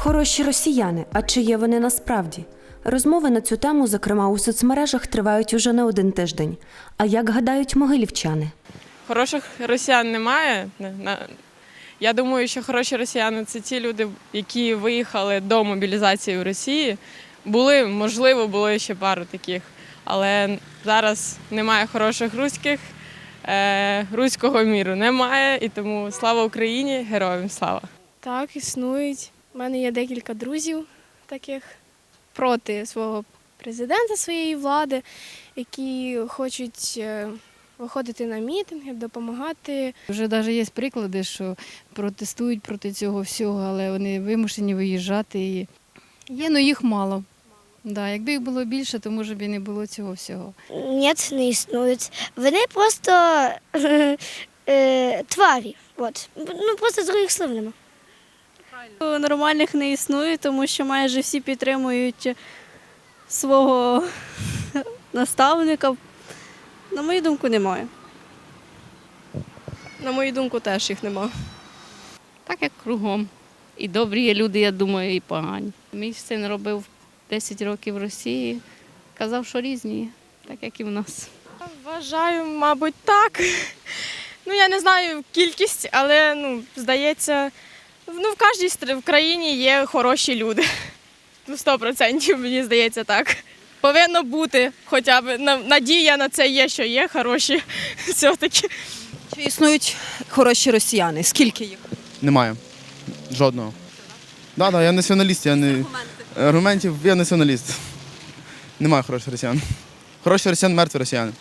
Хороші росіяни, а чи є вони насправді? Розмови на цю тему, зокрема у соцмережах, тривають уже не один тиждень. А як гадають могилівчани? Хороших росіян немає. Я думаю, що хороші росіяни це ті люди, які виїхали до мобілізації в Росії. Були, можливо, було ще пару таких, але зараз немає хороших руських, е, руського міру немає, і тому слава Україні, героям слава! Так, існують. У мене є декілька друзів таких проти свого президента, своєї влади, які хочуть е, виходити на мітинги, допомагати. Вже навіть є приклади, що протестують проти цього всього, але вони вимушені виїжджати. І... Є, але їх мало. Да, якби їх було більше, то може б і не було цього всього. Ні, не існують. Вони просто е, тварі. От. Ну просто других слів нема. Нормальних не існує, тому що майже всі підтримують свого наставника. На мою думку, немає. На мою думку, теж їх нема. Так як кругом. І добрі є люди, я думаю, і погані. Мій син робив 10 років в Росії, казав, що різні, так як і в нас. Вважаю, мабуть, так. Ну, я не знаю кількість, але ну, здається, ну, в кожній в країні є хороші люди. Ну, 100% мені здається так. Повинно бути хоча б надія на це є, що є хороші все-таки. Чи існують хороші росіяни? Скільки їх? Немає. Жодного. Да, да, я націоналіст, я не. Аргументів, я націоналіст. Немає хороших росіян. Хороші росіян, мертві росіяни.